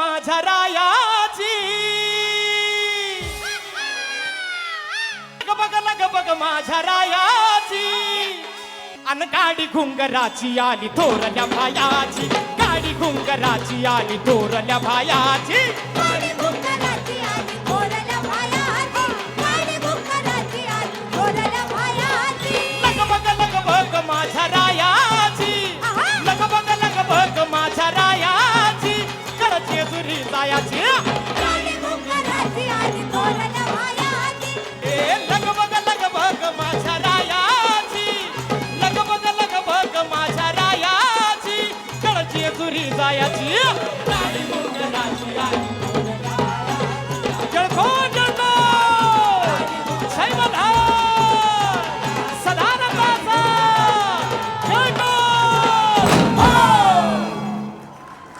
माझ्या रायाची. लग बग लग बग माझ्या रायाची. अन गाडी घुंगराची आली थोरल्या भायाची. गाडी घुंगराची आली थोरल्या भायाची. जुरी जायाची ए लग बग माझ्या रायाची. लग बग माझ्या रायाची. करचे जुरी जायाची.